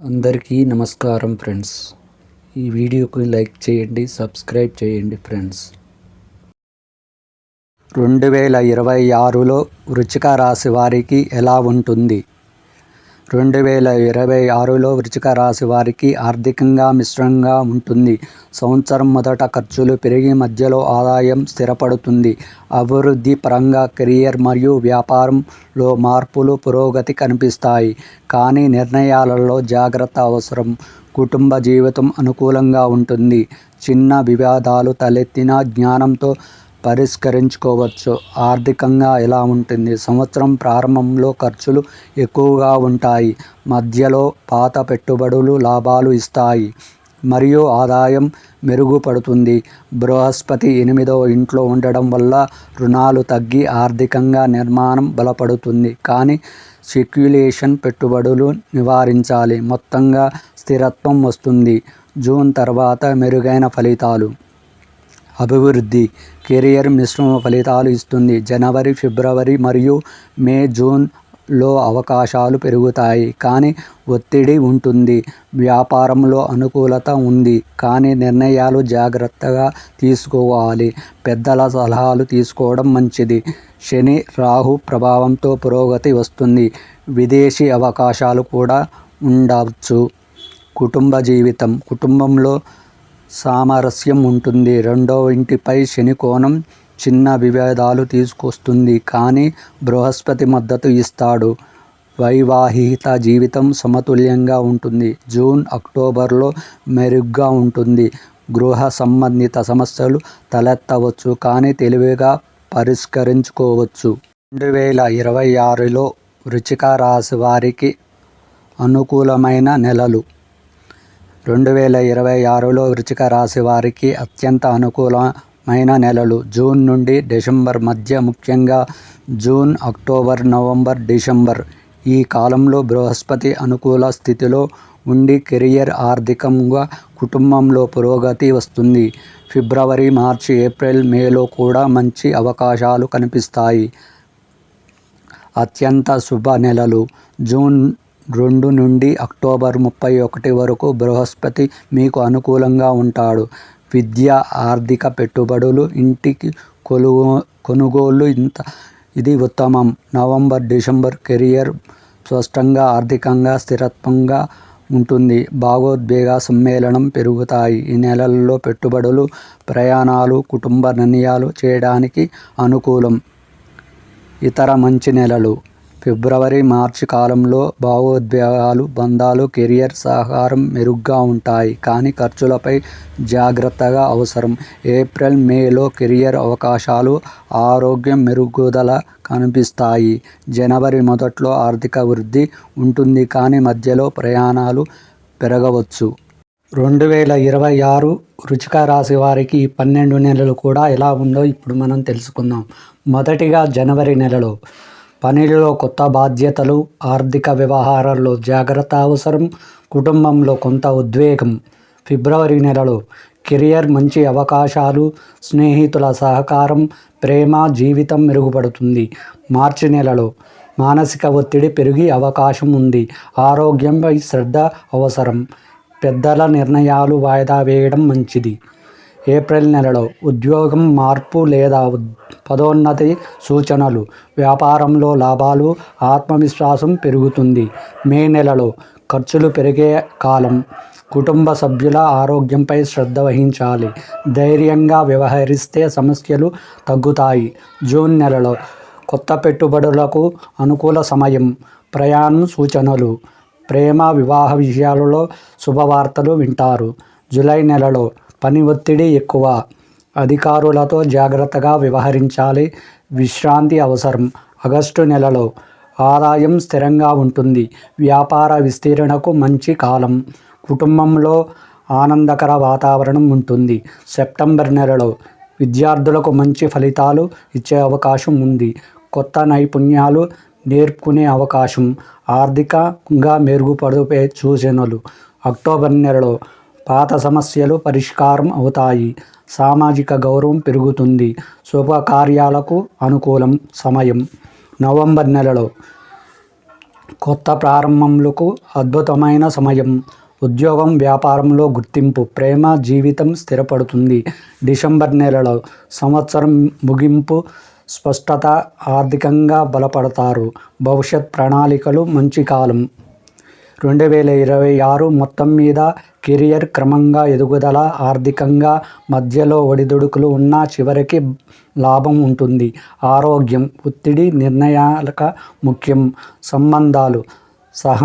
అందరికీ నమస్కారం ఫ్రెండ్స్. ఈ వీడియోకి లైక్ చేయండి సబ్స్క్రైబ్ చేయండి ఫ్రెండ్స్. రెండు వేల ఇరవై ఆరులో వృచ్చిక రాశి వారికి ఎలా ఉంటుంది? రెండు వేల ఇరవై ఆరులో వృచ్చిక రాశి వారికి ఆర్థికంగా మిశ్రంగా ఉంటుంది. సంవత్సరం మొదట ఖర్చులు పెరిగి మధ్యలో ఆదాయం స్థిరపడుతుంది. అభివృద్ధి పరంగా కెరియర్ మరియు వ్యాపారంలో మార్పులు పురోగతి కనిపిస్తాయి. కానీ నిర్ణయాలలో జాగ్రత్త అవసరం. కుటుంబ జీవితం అనుకూలంగా ఉంటుంది. చిన్న వివాదాలు తలెత్తిన జ్ఞానంతో పరిష్కరించుకోవచ్చు. ఆర్థికంగా ఎలా ఉంటుంది? సంవత్సరం ప్రారంభంలో ఖర్చులు ఎక్కువగా ఉంటాయి. మధ్యలో పాత పెట్టుబడులు లాభాలు ఇస్తాయి. మరియు ఆదాయం మెరుగుపడుతుంది. బృహస్పతి ఎనిమిదవ ఇంట్లో ఉండడం వల్ల రుణాలు తగ్గి ఆర్థికంగా నిర్మాణం బలపడుతుంది. కానీ సెక్యులేషన్ పెట్టుబడులు నివారించాలి. మొత్తంగా స్థిరత్వం వస్తుంది. జూన్ తర్వాత మెరుగైన ఫలితాలు. అభివృద్ధి కెరియర్ మిశ్రమ ఫలితాలు ఇస్తుంది. జనవరి ఫిబ్రవరి మరియు మే జూన్లో అవకాశాలు పెరుగుతాయి. కానీ ఒత్తిడి ఉంటుంది. వ్యాపారంలో అనుకూలత ఉంది. కానీ నిర్ణయాలు జాగ్రత్తగా తీసుకోవాలి. పెద్దల సలహాలు తీసుకోవడం మంచిది. శని రాహు ప్రభావంతో పురోగతి వస్తుంది. విదేశీ అవకాశాలు కూడా ఉండవచ్చు. కుటుంబ జీవితం. కుటుంబంలో సామరస్యం ఉంటుంది. రెండవ ఇంటిపై శని కోణం చిన్న విభేదాలు తీసుకొస్తుంది. కానీ బృహస్పతి మద్దతు ఇస్తాడు. వైవాహిక జీవితం సమతుల్యంగా ఉంటుంది. జూన్ అక్టోబర్లో మెరుగ్గా ఉంటుంది. గృహ సంబంధిత సమస్యలు తలెత్తవచ్చు. కానీ తెలివిగా పరిష్కరించుకోవచ్చు. రెండు వేల ఇరవై ఆరులో వృచిక రాశి వారికి అనుకూలమైన నెలలు. రెండు వేల ఇరవై ఆరులో వృచ్చిక రాశి వారికి అత్యంత అనుకూలమైన నెలలు. జూన్ నుండి డిసెంబర్ మధ్య ముఖ్యంగా జూన్ అక్టోబర్ నవంబర్ డిసెంబర్. ఈ కాలంలో బృహస్పతి అనుకూల స్థితిలో ఉండి కెరియర్ ఆర్థికంగా కుటుంబంలో పురోగతి వస్తుంది. ఫిబ్రవరి మార్చి ఏప్రిల్ మేలో కూడా మంచి అవకాశాలు కనిపిస్తాయి. అత్యంత శుభ నెలలు. జూన్ రెండు నుండి అక్టోబర్ ముప్పై ఒకటి వరకు బృహస్పతి మీకు అనుకూలంగా ఉంటాడు. విద్య ఆర్థిక పెట్టుబడులు ఇంటికి కొలుగు కొనుగోలు ఇంత ఇది ఉత్తమం. నవంబర్ డిసెంబర్ కెరియర్ స్పష్టంగా ఆర్థికంగా స్థిరత్వంగా ఉంటుంది. భావోద్వేగ సమ్మేళనం పెరుగుతాయి. ఈ నెలల్లో పెట్టుబడులు ప్రయాణాలు కుటుంబ నిర్ణయాలు చేయడానికి అనుకూలం. ఇతర మంచి నెలలు. ఫిబ్రవరి మార్చి కాలంలో భావోద్వేగాలు బంధాలు కెరియర్ సహకారం మెరుగ్గా ఉంటాయి. కానీ ఖర్చులపై జాగ్రత్తగా అవసరం. ఏప్రిల్ మేలో కెరియర్ అవకాశాలు ఆరోగ్యం మెరుగుదల కనిపిస్తాయి. జనవరి మొదట్లో ఆర్థిక వృద్ధి ఉంటుంది. కానీ మధ్యలో ప్రయాణాలు పెరగవచ్చు. రెండు వేల ఇరవై ఆరు రుచిక రాశి వారికి పన్నెండు నెలలు కూడా ఎలా ఉందో ఇప్పుడు మనం తెలుసుకుందాం. మొదటిగా జనవరి నెలలో పనిలో కొత్త బాధ్యతలు ఆర్థిక వ్యవహారాల్లో జాగ్రత్త అవసరం కుటుంబంలో కొంత ఉద్వేగం. ఫిబ్రవరి నెలలో కెరియర్ మంచి అవకాశాలు స్నేహితుల సహకారం ప్రేమ జీవితం మెరుగుపడుతుంది. మార్చి నెలలో మానసిక ఒత్తిడి పెరిగి అవకాశం ఉంది. ఆరోగ్యంపై శ్రద్ధ అవసరం. పెద్దల నిర్ణయాలు వాయిదా వేయడం మంచిది. ఏప్రిల్ నెలలో ఉద్యోగం మార్పు లేదా పదోన్నతి సూచనలు. వ్యాపారంలో లాభాలు ఆత్మవిశ్వాసం పెరుగుతుంది. మే నెలలో ఖర్చులు పెరిగే కాలం కుటుంబ సభ్యుల ఆరోగ్యంపై శ్రద్ధ వహించాలి. ధైర్యంగా వ్యవహరిస్తే సమస్యలు తగ్గుతాయి. జూన్ నెలలో కొత్త పెట్టుబడులకు అనుకూల సమయం ప్రయాణం సూచనలు ప్రేమ వివాహ విషయాలలో శుభవార్తలు వింటారు. జూలై నెలలో పని ఒత్తిడి ఎక్కువ. అధికారులతో జాగ్రత్తగా వ్యవహరించాలి. విశ్రాంతి అవసరం. ఆగస్టు నెలలో ఆదాయం స్థిరంగా ఉంటుంది. వ్యాపార విస్తీరణకు మంచి కాలం. కుటుంబంలో ఆనందకర వాతావరణం ఉంటుంది. సెప్టెంబర్ నెలలో విద్యార్థులకు మంచి ఫలితాలు ఇచ్చే అవకాశం ఉంది. కొత్త నైపుణ్యాలు నేర్పుకునే అవకాశం. ఆర్థికంగా మెరుగుపడిపే సూచనలు. అక్టోబర్ నెలలో పాత సమస్యలు పరిష్కారం అవుతాయి. సామాజిక గౌరవం పెరుగుతుంది. శుభకార్యాలకు అనుకూలం సమయం. నవంబర్ నెలలో కొత్త ప్రారంభములకు అద్భుతమైన సమయం. ఉద్యోగం వ్యాపారంలో గుర్తింపు ప్రేమ జీవితం స్థిరపడుతుంది. డిసెంబర్ నెలలో సంవత్సరం ముగింపు స్పష్టత ఆర్థికంగా బలపడతారు. భవిష్యత్ ప్రణాళికలు మంచి కాలం. రెండు వేల ఇరవై ఆరు మొత్తం మీద కెరియర్ క్రమంగా ఎదుగుదల ఆర్థికంగా మధ్యలో ఒడిదుడుకులు ఉన్న చివరికి లాభం ఉంటుంది. ఆరోగ్యం ఒత్తిడి నిర్ణయాలక ముఖ్యం. సంబంధాలు సహా